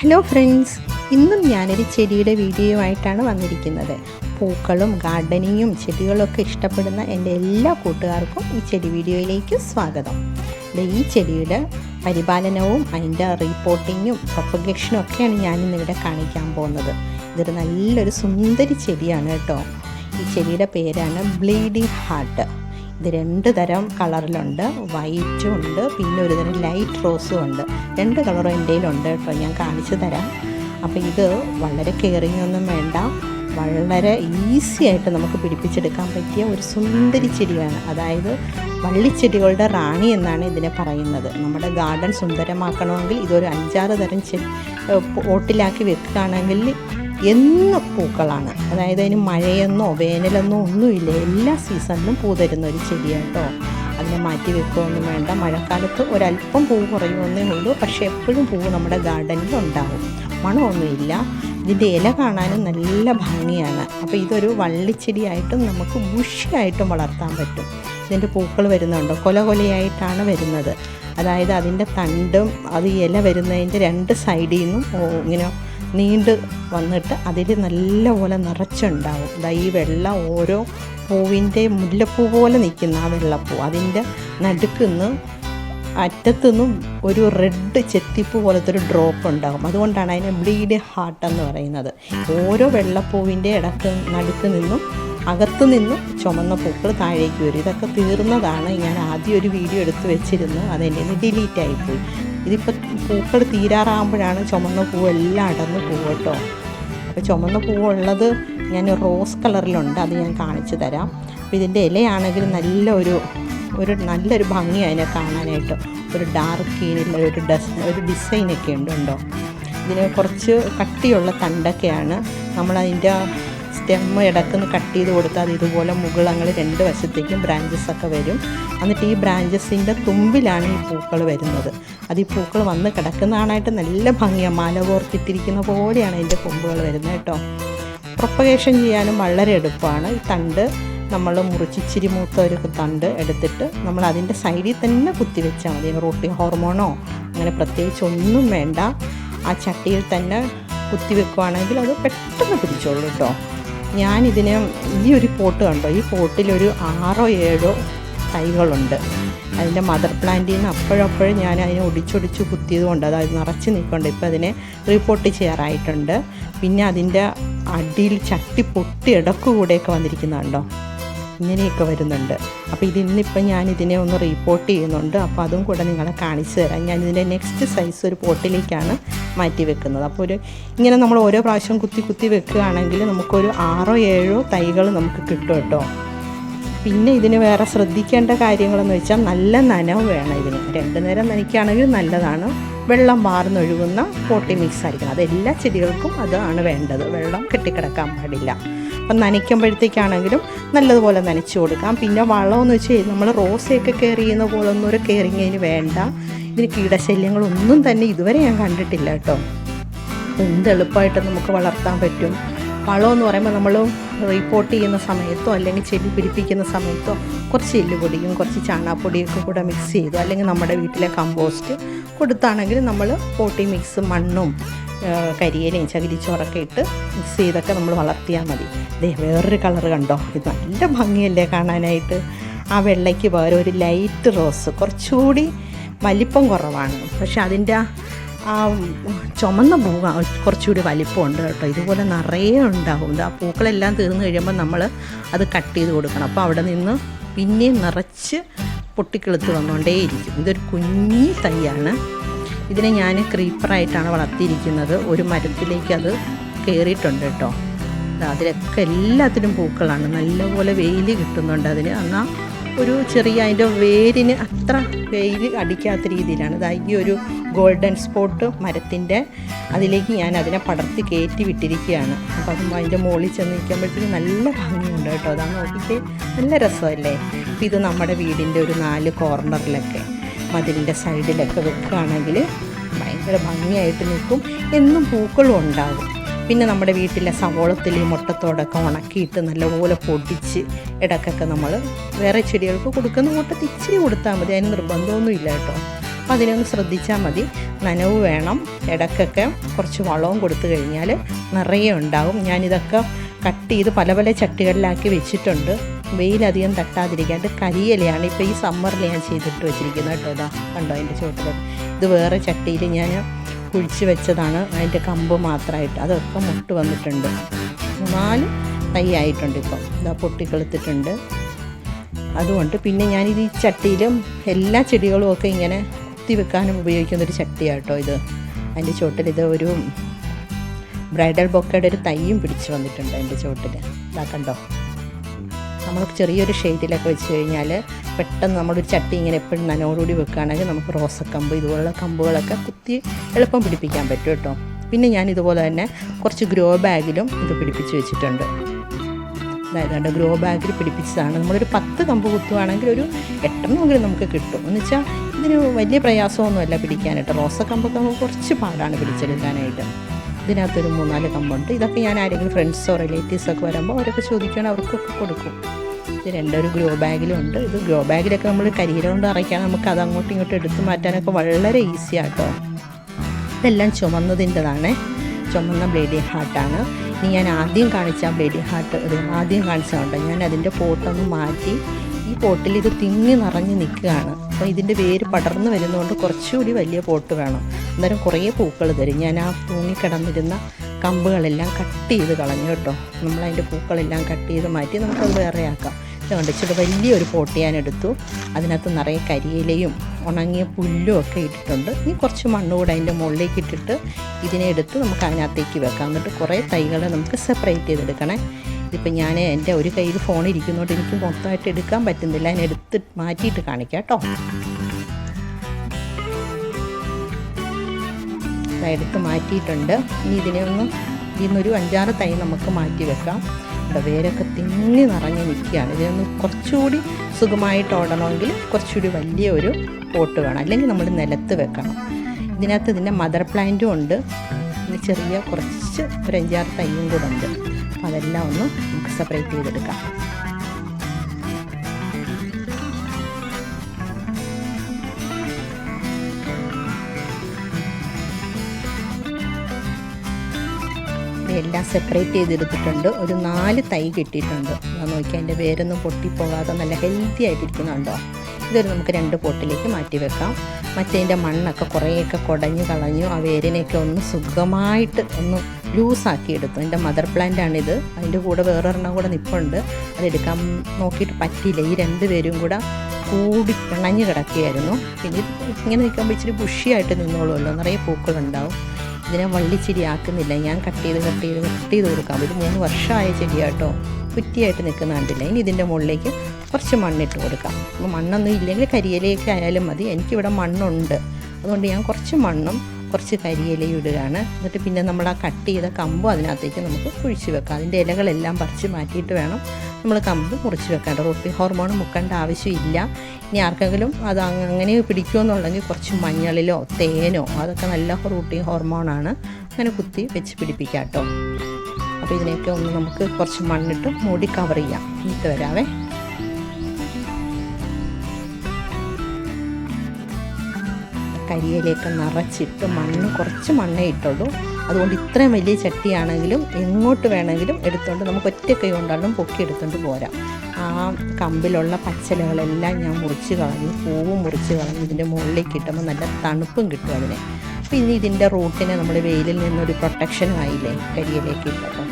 Hello friends ഇന്നും ഞാനൊരു ചെടിയുടെ വീഡിയോ ആയിട്ടാണ് വന്നിരിക്കുന്നത്. പൂക്കളും ഗാർഡനിങ്ങും ചെടികളൊക്കെ ഇഷ്ടപ്പെടുന്ന എന്റെ എല്ലാ കൂട്ടുകാർക്കും ഈ ചെടി വീഡിയോയിലേക്ക് സ്വാഗതം. ഈ ചെടിയുടെ പരിപാലനവും അതിന്റെ റീപ്പോർട്ടിങ്ങും പ്രൊപ്പഗേഷനും ഒക്കെയാണ് ഞാനിന്നിവിടെ കാണിക്കാൻ പോകുന്നത്. ഇതൊരു നല്ലൊരു സുന്ദരി ചെടിയാണ് കേട്ടോ. ഈ ചെടിയുടെ പേരാണ് ബ്ലീഡിംഗ് ഹാർട്ട്. ഇത് രണ്ട് തരം കളറിലുണ്ട്. വൈറ്റും ഉണ്ട്. പിന്നെ ഒരു തരം ലൈറ്റ് റോസും ഉണ്ട്. രണ്ട് കളറും എന്റെ ഉണ്ട് കേട്ടോ. ഞാൻ കാണിച്ചു തരാം. അപ്പോൾ ഇത് വളരെ കെയറിങ് ഒന്നും വേണ്ട. വളരെ ഈസി ആയിട്ട് നമുക്ക് പിടിപ്പിച്ചെടുക്കാൻ പറ്റിയ ഒരു സുന്ദരി ചെടിയാണ്. അതായത് വള്ളിച്ചെടികളുടെ റാണി എന്നാണ് ഇതിനെ പറയുന്നത്. നമ്മുടെ ഗാർഡൻ സുന്ദരമാക്കണമെങ്കിൽ ഇതൊരു അഞ്ചാറ് തരം ചെ പോട്ടിലാക്കി വെക്കുകയാണെങ്കിൽ എന്നും പൂക്കളാണ്. അതായത് അതിന് മഴയെന്നോ വേനലെന്നോ ഒന്നുമില്ല. എല്ലാ സീസണിലും പൂ തരുന്ന ഒരു ചെടിയാണ് അതിനെ മാറ്റി വെക്കുകയൊന്നും വേണ്ട. മഴക്കാലത്ത് ഒരല്പം പൂ കുറയുമെന്നേ ഉള്ളൂ. പക്ഷെ എപ്പോഴും പൂ നമ്മുടെ ഗാർഡനിൽ ഉണ്ടാവും. മണമൊന്നുമില്ല. ഇതിന്റെ ഇല കാണാനും നല്ല ഭംഗിയാണ്. അപ്പോൾ ഇതൊരു വള്ളിച്ചെടിയായിട്ടും നമുക്ക് ബുഷിയായിട്ടും വളർത്താൻ പറ്റും. ഇതിന്റെ പൂക്കൾ വരുന്നുണ്ടോ? കൊല കൊലയായിട്ടാണ് വരുന്നത്. അതായത് അതിന്റെ തണ്ടും അത് ഇല വരുന്നതിന്റെ രണ്ട് സൈഡിൽ നിന്നും ഇങ്ങനെ നീണ്ട് വന്നിട്ട് അതിൽ നല്ലപോലെ നിറച്ചുണ്ടാവും. ദാ ഈ വെള്ളം ഓരോ പൂവിന്റെ മുല്ലപ്പൂ പോലെ നിൽക്കുന്ന ആ വെള്ളപ്പൂ. അതിന്റെ നടുക്കുന്ന് അറ്റത്തുനിന്നും ഒരു റെഡ് ചെത്തിപ്പ് പോലത്തെ ഒരു ഡ്രോപ്പ് ഉണ്ടാകും. അതുകൊണ്ടാണ് അതിനെ ബ്ലീഡ് ഹാർട്ട് എന്ന് പറയുന്നത്. ഓരോ വെള്ളപ്പൂവിന്റെ ഇടയ്ക്ക് നടുക്ക് നിന്നും അകത്തു നിന്നും ചുമന്ന പൂക്കൾ താഴേക്ക് വരും. ഇതൊക്കെ തീർന്നതാണ് ഞാൻ ആദ്യം ഒരു വീഡിയോ എടുത്ത് വെച്ചിരുന്നു അതെന്റെ ഡിലീറ്റ് ആയിപ്പോയി. ഇതിപ്പോൾ പൂക്കൾ തീരാറാകുമ്പോഴാണ് ചുമന്ന പൂവെല്ലാം അടന്ന് പൂവ് കേട്ടോ അപ്പോൾ ചുമന്ന പൂവുള്ളത് ഞാൻ റോസ് കളറിലുണ്ട് അത് ഞാൻ കാണിച്ചു തരാം. അപ്പോൾ ഇതിന്റെ ഇലയാണെങ്കിൽ നല്ല ഒരു നല്ലൊരു ഭംഗി അതിനെ കാണാനായിട്ട്. ഒരു ഡാർക്ക് കീനിൽ ഒരു ഡസ് ഒരു ഡിസൈനൊക്കെ ഉണ്ട് ഉണ്ടോ ഇതിന് കുറച്ച് കട്ടിയുള്ള തണ്ടൊക്കെയാണ്. നമ്മളതിന്റെ സ്റ്റെമ്മ് ഇടക്കുന്ന് കട്ട് ചെയ്ത് കൊടുത്താൽ അത് ഇതുപോലെ മുകളങ്ങൾ രണ്ട് വശത്തേക്കും ബ്രാഞ്ചസ് ഒക്കെ വരും. എന്നിട്ട് ഈ ബ്രാഞ്ചസിന്റെ തുമ്പിലാണ് ഈ പൂക്കൾ വരുന്നത്. അത് ഈ പൂക്കൾ വന്ന് കിടക്കുന്നതാണായിട്ട് നല്ല ഭംഗിയാണ് മല കോർത്തിട്ടിരിക്കുന്ന പോലെയാണ് അതിന്റെ കൊമ്പുകൾ വരുന്നത് കേട്ടോ. പ്രൊപ്പഗേഷൻ ചെയ്യാനും വളരെ എളുപ്പമാണ്. ഈ തണ്ട് നമ്മൾ മുറിച്ചിച്ചിരി മൂത്ത ഒരു തണ്ട് എടുത്തിട്ട് നമ്മൾ അതിന്റെ സൈഡിൽ തന്നെ കുത്തി വെച്ചാൽ മതി. റൂട്ടിംഗ് ഹോർമോണോ അങ്ങനെ പ്രത്യേകിച്ച് ഒന്നും വേണ്ട. ആ ചട്ടിയിൽ തന്നെ കുത്തി വെക്കുവാണെങ്കിൽ അത് പെട്ടെന്ന് പിടിച്ചോളൂ കേട്ടോ. ഞാനിതിന് ഈ ഒരു പോട്ട് കണ്ടോ? ഈ പോട്ടിലൊരു ആറോ ഏഴോ തൈകളുണ്ട്. അതിന്റെ മദർ പ്ലാന്റിൽ നിന്ന് അപ്പോഴപ്പോഴും ഞാൻ അതിനെ ഒടിച്ചൊടിച്ച് കുത്തിയത് കൊണ്ട് അതായത് നിറച്ച് നിൽക്കുന്നുണ്ട് ഇപ്പോൾ അതിനെ റിപ്പോർട്ട് ചെയ്യാറായിട്ടുണ്ട്. പിന്നെ അതിന്റെ അടിയിൽ ചട്ടി പൊട്ടി ഇടക്കുകൂടെയൊക്കെ വന്നിരിക്കുന്നുണ്ടോ? ഇങ്ങനെയൊക്കെ വരുന്നുണ്ട്. അപ്പോൾ ഇതിന്നിപ്പോൾ ഞാൻ ഇതിനെ ഒന്ന് റീപോർട്ട് ചെയ്യുന്നുണ്ട്. അപ്പോൾ അതും കൂടെ നിങ്ങളെ കാണിച്ചു തരാം. ഞാൻ ഇതിന്റെ നെക്സ്റ്റ് സൈസ് ഒരു പോട്ടിലേക്കാണ് മാറ്റി വെക്കുന്നത്. അപ്പോൾ ഒരു ഇങ്ങനെ നമ്മൾ ഓരോ പ്രാവശ്യം കുത്തി കുത്തി വെക്കുകയാണെങ്കിൽ നമുക്കൊരു ആറോ ഏഴോ തൈകൾ നമുക്ക് കിട്ടും കേട്ടോ. പിന്നെ ഇതിന് വേറെ ശ്രദ്ധിക്കേണ്ട കാര്യങ്ങളെന്ന് വെച്ചാൽ നല്ല നനവ് വേണം ഇതിന്. രണ്ട് നേരം നനയ്ക്കുകയാണെങ്കിൽ നല്ലതാണ്. വെള്ളം വാർന്നൊഴുകുന്ന പോട്ടി മിക്സ് ആയിരിക്കണം. അത് എല്ലാ ചെടികൾക്കും അതാണ് വേണ്ടത്. വെള്ളം കെട്ടിക്കിടക്കാൻ പാടില്ല. അപ്പം നനയ്ക്കുമ്പോഴത്തേക്കാണെങ്കിലും നല്ലതുപോലെ നനച്ചു കൊടുക്കാം. പിന്നെ വളമെന്ന് വെച്ച് നമ്മൾ റോസയൊക്കെ കെയർ ചെയ്യുന്ന പോലെ ഒന്നും ഒരു കെയറിങ് വേണ്ട. ഇതിന് കീടശല്യങ്ങളൊന്നും തന്നെ ഇതുവരെ ഞാൻ കണ്ടിട്ടില്ല കേട്ടോ. എന്ത് എളുപ്പമായിട്ട് നമുക്ക് വളർത്താൻ പറ്റും. വളമെന്ന് പറയുമ്പോൾ നമ്മൾ റിപ്പോർട്ട് ചെയ്യുന്ന സമയത്തോ അല്ലെങ്കിൽ ചെടി പിടിപ്പിക്കുന്ന സമയത്തോ കുറച്ച് എല്ലുപൊടിയും കുറച്ച് ചാണാപ്പൊടിയൊക്കെ കൂടെ മിക്സ് ചെയ്തു അല്ലെങ്കിൽ നമ്മുടെ വീട്ടിലെ കമ്പോസ്റ്റ് കൊടുത്താണെങ്കിൽ നമ്മൾ പോട്ടി മിക്സ് മണ്ണും കരിയിലയും ചകിരിച്ചോറൊക്കെ ഇട്ട് മിക്സ് ചെയ്തൊക്കെ നമ്മൾ വളർത്തിയാൽ മതി. ദേ വേറൊരു കളർ കണ്ടോ? ഇത് നല്ല ഭംഗിയല്ലേ കാണാനായിട്ട്. ആ വെള്ളയ്ക്ക് പകരം ഒരു ലൈറ്റ് റോസ് കുറച്ചുകൂടി വലിപ്പം കുറവാണ്. പക്ഷെ അതിന്റെ ആ ചുമന്ന പൂ കുറച്ചുകൂടി വലിപ്പമുണ്ട് കേട്ടോ. ഇതുപോലെ നിറയെ ഉണ്ടാകും ആ പൂക്കളെല്ലാം തീർന്നു കഴിയുമ്പോൾ നമ്മൾ അത് കട്ട് ചെയ്ത് കൊടുക്കണം. അപ്പോൾ അവിടെ നിന്ന് പിന്നെയും നിറച്ച് പൊട്ടിക്കിളുത്ത് വന്നുകൊണ്ടേയിരിക്കും. ഇതൊരു കുഞ്ഞി തൈയാണ്. ഇതിനെ ഞാൻ ക്രീപ്പറായിട്ടാണ് വളർത്തിയിരിക്കുന്നത്. ഒരു മരത്തിലേക്ക് അത് കയറിയിട്ടുണ്ട് കേട്ടോ. അതിലൊക്കെ എല്ലാത്തിനും പൂക്കളാണ്. നല്ലപോലെ വെയിൽ കിട്ടുന്നുണ്ട് അതിന്. എന്നാൽ ഒരു ചെറിയ അതിന്റെ വേരിന് അത്ര വെയിൽ അടിക്കാത്ത രീതിയിലാണ്. ഇതാ ഈ ഒരു ഗോൾഡൻ സ്പോട്ട് മരത്തിന്റെ അതിലേക്ക് ഞാൻ അതിനെ പടർത്തി കയറ്റി വിട്ടിരിക്കുകയാണ്. അപ്പോൾ അത് അതിന്റെ മുകളിൽ ചെന്ന് നിൽക്കുമ്പോഴത്തേക്കും നല്ല ഭംഗിയുണ്ട് കേട്ടോ. അതാണ് നോക്കിയിട്ട് നല്ല രസമല്ലേ? ഇത് നമ്മുടെ വീടിന്റെ ഒരു നാല് കോർണറിലൊക്കെ മതിലിന്റെ സൈഡിലൊക്കെ വെക്കുകയാണെങ്കിൽ ഭയങ്കര ഭംഗിയായിട്ട് നിൽക്കും. എന്നും പൂക്കളും ഉണ്ടാകും പിന്നെ നമ്മുടെ വീട്ടിലെ സവോളത്തിൽ മുട്ടത്തോടൊക്കെ ഉണക്കിയിട്ട് നല്ലപോലെ പൊടിച്ച് ഇടക്കൊക്കെ നമ്മൾ വേറെ ചെടികൾക്ക് കൊടുക്കുന്ന മുട്ടത്ത് ഇച്ചിരി കൊടുത്താൽ മതി. അതിന് നിർബന്ധമൊന്നും ഇല്ല കേട്ടോ. അപ്പം അതിനൊന്ന് ശ്രദ്ധിച്ചാൽ മതി. നനവ് വേണം. ഇടക്കൊക്കെ കുറച്ച് വളവും കൊടുത്തു കഴിഞ്ഞാൽ നിറയെ ഉണ്ടാവും. ഞാനിതൊക്കെ കട്ട് ചെയ്ത് പല പല ചട്ടികളിലാക്കി വെച്ചിട്ടുണ്ട്. വെയിലധികം തട്ടാതിരിക്കാണ്ട് കരിയിലയാണ്. ഇപ്പോൾ ഈ സമ്മറിൽ ഞാൻ ചെയ്തിട്ട് വെച്ചിരിക്കുന്നത് കേട്ടോ ഇതാ. കണ്ടോ അതിന്റെ ചുവട്ടിൽ ഇത് വേറെ ചട്ടിയിൽ ഞാൻ കുഴിച്ച് വെച്ചതാണ്. അതിന്റെ കമ്പ് മാത്രമായിട്ട്. അതൊക്കെ മുട്ട് വന്നിട്ടുണ്ട്. നാല് തൈ ആയിട്ടുണ്ട് ഇപ്പം. ഇതാ പൊട്ടിക്കെളുത്തിട്ടുണ്ട്. അതുകൊണ്ട് പിന്നെ ഞാനിത് ഈ ചട്ടിയിലും എല്ലാ ചെടികളും ഒക്കെ ഇങ്ങനെ കുത്തി വെക്കാനും ഉപയോഗിക്കുന്നൊരു ചട്ടിയാണ് കേട്ടോ ഇത്. അതിന്റെ ചുവട്ടിൽ ഇത് ഒരു ബ്രൈഡൽ ബൊക്കയുടെ ഒരു തൈയും പിടിച്ച് വന്നിട്ടുണ്ട് അതിന്റെ ചുവട്ടിൽ ഇതാ കണ്ടോ? നമ്മൾ ചെറിയൊരു ഷെയ്ഡിലൊക്കെ വെച്ച് കഴിഞ്ഞാൽ പെട്ടെന്ന് നമ്മളൊരു ചട്ടി ഇങ്ങനെ എപ്പോഴും നനോടുകൂടി വെക്കുകയാണെങ്കിൽ നമുക്ക് റോസക്കമ്പ് ഇതുപോലുള്ള കമ്പുകളൊക്കെ കുത്തി എളുപ്പം പിടിപ്പിക്കാൻ പറ്റും കേട്ടോ. പിന്നെ ഞാൻ ഇതുപോലെ തന്നെ കുറച്ച് ഗ്രോ ബാഗിലും ഇത് പിടിപ്പിച്ച് വെച്ചിട്ടുണ്ട്. അതായത് ഗ്രോ ബാഗിൽ പിടിപ്പിച്ചതാണ്. നമ്മളൊരു പത്ത് കമ്പ് കുത്തുവാണെങ്കിൽ ഒരു എട്ടെണ്ണമെങ്കിലും നമുക്ക് കിട്ടും. എന്ന് വെച്ചാൽ ഇതിന് വലിയ പ്രയാസമൊന്നുമല്ല പിടിക്കാനായിട്ട്. റോസക്കമ്പൊക്കെ നമുക്ക് കുറച്ച് പാടാണ് പിടിച്ചെടുക്കാനായിട്ട്. ഇതിനകത്തൊരു മൂന്നാൽ കമ്പുണ്ട്. ഇതൊക്കെ ഞാൻ ആരെങ്കിലും ഫ്രണ്ട്സോ റിലേറ്റീവ്സൊക്കെ വരുമ്പോൾ അവരൊക്കെ ചോദിക്കുകയാണെങ്കിൽ അവർക്കൊക്കെ കൊടുക്കും. ഇത് രണ്ടൊരു ഗ്രോ ബാഗിലും ഉണ്ട് ഇത് ഗ്രോ ബാഗിലൊക്കെ നമ്മൾ കരിയില കൊണ്ട് അറയ്ക്കാൻ നമുക്ക് അത് അങ്ങോട്ടും ഇങ്ങോട്ടും എടുത്ത് മാറ്റാനൊക്കെ വളരെ ഈസി ആട്ടോ. ഇതെല്ലാം ചുമന്നതിന്റെതാണ്. ചുമന്ന ബ്ലേഡി ഹാർട്ടാണ്. ഇനി ഞാൻ ആദ്യം കാണിച്ച ബ്ലേഡി ഹാർട്ട് ആദ്യം കാണിച്ചതുകൊണ്ട് ഞാൻ അതിന്റെ പോട്ടൊന്ന് മാറ്റി ഈ പോട്ടിൽ ഇത് തിങ്ങി നിറഞ്ഞ് നിൽക്കുകയാണ്. അപ്പോൾ ഇതിന്റെ വേര് പടർന്നു വരുന്നതുകൊണ്ട് കുറച്ചുകൂടി വലിയ പോട്ട് വേണം. അന്നേരം കുറേ പൂക്കൾ തരും. ഞാൻ ആ തൂങ്ങിക്കിടന്നിരുന്ന കമ്പുകളെല്ലാം കട്ട് ചെയ്ത് കളഞ്ഞു കേട്ടോ. നമ്മളതിന്റെ പൂക്കളെല്ലാം കട്ട് ചെയ്ത് മാറ്റി നമുക്കത് വേറെ ആക്കാം. ഇതുകൊണ്ട് ഇച്ചിരി വലിയൊരു പോട്ട് ഞാൻ എടുത്തു. അതിനകത്ത് നിറയെ കരിയിലയും ഉണങ്ങിയ പുല്ലും ഒക്കെ ഇട്ടിട്ടുണ്ട്. ഇനി കുറച്ച് മണ്ണ് കൂടെ അതിന്റെ മുകളിലേക്ക് ഇട്ടിട്ട് ഇതിനെ എടുത്ത് നമുക്ക് അതിനകത്തേക്ക് വെക്കാം. എന്നിട്ട് കുറേ തൈകളെ നമുക്ക് സെപ്പറേറ്റ് ചെയ്തെടുക്കണേ. ഇതിപ്പോൾ ഞാൻ എന്റെ ഒരു കയ്യിൽ ഫോൺ ഇരിക്കുന്നതുകൊണ്ട് എനിക്ക് മൊത്തമായിട്ട് എടുക്കാൻ പറ്റുന്നില്ല. ഞാൻ എടുത്ത് മാറ്റിയിട്ട് കാണിക്കാം കേട്ടോ. എടുത്ത് മാറ്റിയിട്ടുണ്ട്. ഇനി ഇതിനെ ഒന്ന് ഇതിന്നൊരു അഞ്ചാറ് തൈ നമുക്ക് മാറ്റി വെക്കാം. ഇവിടെ വേരൊക്കെ തിങ്ങി നിറഞ്ഞ് നിൽക്കുകയാണ്. ഇതിനൊന്ന് കുറച്ചുകൂടി സുഖമായിട്ട് ഓടണമെങ്കിൽ കുറച്ചുകൂടി വലിയ ഒരു പോട്ട് വേണം. അല്ലെങ്കിൽ നമ്മൾ നിലത്ത് വെക്കണം. ഇതിനകത്ത് ഇതിന്റെ മദർ പ്ലാന്റും ഉണ്ട്. ചെറിയ കുറച്ച് ഒരു അഞ്ചാറ് തൈയും കൂടെ ഉണ്ട്. അപ്പോൾ അതെല്ലാം ഒന്ന് നമുക്ക് സെപ്പറേറ്റ് ചെയ്തെടുക്കാം. എല്ലാം സെപ്പറേറ്റ് ചെയ്തെടുത്തിട്ടുണ്ട്. ഒരു നാല് തൈ കിട്ടിയിട്ടുണ്ട്. നോക്കി അതിന്റെ വേരൊന്നും പൊട്ടിപ്പോകാതെ നല്ല ഹെൽത്തി ആയിട്ടിരിക്കുന്നുണ്ടോ? ഇതൊരു നമുക്ക് രണ്ട് പോട്ടിലേക്ക് മാറ്റി വെക്കാം. മറ്റേതിന്റെ മണ്ണൊക്കെ കുറേയൊക്കെ കുടഞ്ഞു കളഞ്ഞു ആ വേരിനെയൊക്കെ ഒന്ന് സുഖമായിട്ട് ഒന്ന് ലൂസാക്കി എടുത്തു. എന്റെ മദർ പ്ലാന്റ് ആണിത്. അതിന്റെ കൂടെ വേറൊരെണ്ണം കൂടെ നിപ്പുണ്ട്. അതെടുക്കാൻ നോക്കിയിട്ട് പറ്റിയില്ല. ഈ രണ്ട് പേരും കൂടെ കൂടി പിണഞ്ഞ് കിടക്കുകയായിരുന്നു. പിന്നെ ഇങ്ങനെ നിൽക്കുമ്പോൾ ഇച്ചിരി ബുഷിയായിട്ട് നിന്നോളുമല്ലോ. നിറയെ പൂക്കളുണ്ടാവും. ഇതിനെ വള്ളിച്ചിരി ആക്കുന്നില്ല ഞാൻ കട്ട് ചെയ്ത് കട്ട് ചെയ്ത് കട്ട് ചെയ്ത് കൊടുക്കാം. ഇത് മൂന്ന് വർഷമായ ചെടിയാട്ടോ. കുറ്റിയായിട്ട് നിൽക്കുന്ന കണ്ടില്ല. ഇനി ഇതിന്റെ മുകളിലേക്ക് കുറച്ച് മണ്ണിട്ട് കൊടുക്കാം. അപ്പോൾ മണ്ണൊന്നും ഇല്ലെങ്കിൽ കരിയിലയൊക്കെ ആയാലും മതി. എനിക്കിവിടെ മണ്ണുണ്ട്. അതുകൊണ്ട് ഞാൻ കുറച്ച് മണ്ണും കുറച്ച് കരിയിലയും ഇടുകയാണ്. എന്നിട്ട് പിന്നെ നമ്മൾ ആ കട്ട് ചെയ്ത കമ്പും അതിനകത്തേക്ക് നമുക്ക് കുഴിച്ച് വെക്കാം. അതിന്റെ ഇലകളെല്ലാം പറിച്ച് മാറ്റിയിട്ട് വേണം നമ്മൾ കമ്പ് മുറിച്ച് വെക്കേണ്ട റൂട്ടി ഹോർമോൺ മുക്കേണ്ട ആവശ്യമില്ല. ഇനി ആർക്കെങ്കിലും അത് അങ്ങനെ പിടിക്കുമെന്നുണ്ടെങ്കിൽ കുറച്ച് മഞ്ഞളിലോ തേനോ അതൊക്കെ നല്ല റൂട്ടി ഹോർമോണാണ്. അങ്ങനെ കുത്തി വെച്ച് പിടിപ്പിക്കാം കേട്ടോ. അപ്പോൾ ഇതിനെയൊക്കെ ഒന്ന് നമുക്ക് കുറച്ച് മണ്ണിട്ട് മൂടി കവർ ചെയ്യാം. എന്നിട്ട് വരാവേ. കരിയിലേക്ക് നിറച്ചിട്ട് മണ്ണ് കുറച്ച് മണ്ണേ ഇട്ടുള്ളൂ. അതുകൊണ്ട് ഇത്രയും വലിയ ചട്ടിയാണെങ്കിലും എങ്ങോട്ട് വേണമെങ്കിലും എടുത്തുകൊണ്ട് നമുക്ക് ഒറ്റ കൈ കൊണ്ടാലും പൊക്കി എടുത്തുകൊണ്ട് പോരാം. ആ കമ്പിലുള്ള പച്ചലകളെല്ലാം ഞാൻ മുറിച്ച് കളഞ്ഞു. പൂവും മുറിച്ച് കളഞ്ഞു. ഇതിന്റെ മുകളിലേക്ക് കിട്ടുമ്പോൾ നല്ല തണുപ്പും കിട്ടും അതിനെ. അപ്പോൾ ഇനി ഇതിന്റെ റൂട്ടിനെ നമ്മൾ വെയിലിൽ നിന്നൊരു പ്രൊട്ടക്ഷനും ആയില്ലേ കരിയിലേക്ക് ഇട്ടപ്പോൾ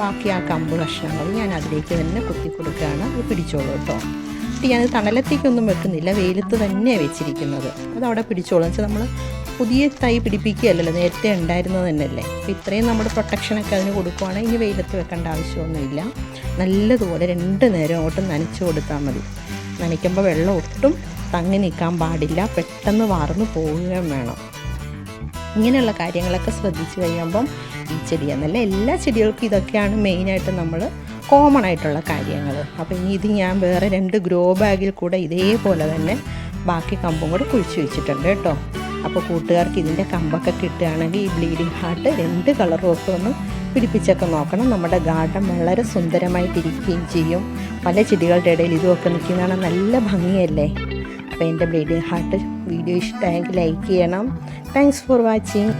ബാക്കി ആ കമ്പ് കഷ്ണങ്ങൾ ഞാൻ അതിലേക്ക് തന്നെ കുത്തി കൊടുക്കുകയാണ്. അത് പിടിച്ചോളൂ കേട്ടോ. എന്നിട്ട് ഞാനത് തണലത്തേക്കൊന്നും വെക്കുന്നില്ല. വെയിലത്ത് തന്നെ വെച്ചിരിക്കുന്നത്. അത് അവിടെ പിടിച്ചോളും. എന്ന് വെച്ചാൽ നമ്മൾ പുതിയ തൈ പിടിപ്പിക്കുകയല്ലല്ലോ. നേരത്തെ ഉണ്ടായിരുന്നത് തന്നെയല്ലേ. അപ്പോൾ ഇത്രയും നമ്മുടെ പ്രൊട്ടക്ഷനൊക്കെ അതിന് കൊടുക്കുവാണെങ്കിൽ ഇനി വെയിലത്ത് വെക്കേണ്ട ആവശ്യമൊന്നുമില്ല. നല്ലതുപോലെ രണ്ട് നേരം അങ്ങോട്ട് നനച്ച് കൊടുത്താൽ മതി. നനയ്ക്കുമ്പോൾ വെള്ളം ഒട്ടും തങ്ങി നിൽക്കാൻ പാടില്ല. പെട്ടെന്ന് വാർന്ന് പോവുകയും വേണം. ഇങ്ങനെയുള്ള കാര്യങ്ങളൊക്കെ ശ്രദ്ധിച്ചു കഴിയുമ്പം ഈ ചെടി എന്നല്ല എല്ലാ ചെടികൾക്കും ഇതൊക്കെയാണ് മെയിനായിട്ട് നമ്മൾ കോമൺ ആയിട്ടുള്ള കാര്യങ്ങൾ അപ്പോൾ ഇനി ഇത് ഞാൻ വേറെ രണ്ട് ഗ്രോ ബാഗിൽ കൂടെ ഇതേപോലെ തന്നെ ബാക്കി കമ്പും കൂടെ കുഴിച്ചു വെച്ചിട്ടുണ്ട് കേട്ടോ. അപ്പോൾ കൂട്ടുകാർക്ക് ഇതിന്റെ കമ്പൊക്കെ കിട്ടുകയാണെങ്കിൽ ഈ ബ്ലീഡിംഗ് ഹാർട്ട് രണ്ട് കളറും ഒക്കെ ഒന്ന് പിടിപ്പിച്ചൊക്കെ നോക്കണം. നമ്മുടെ ഗാർഡൻ വളരെ സുന്ദരമായി സുന്ദരമായിട്ടിരിക്കുകയും ചെയ്യും. പല ചെടികളുടെ ഇടയിൽ ഇതുമൊക്കെ നിൽക്കുന്നതാണ് നല്ല ഭംഗിയല്ലേ? അപ്പോൾ എന്റെ ബ്ലീഡിംഗ് ഹാർട്ട് വീഡിയോ ഇഷ്ടമായെങ്കിൽ ലൈക്ക് ചെയ്യണം. Thanks for watching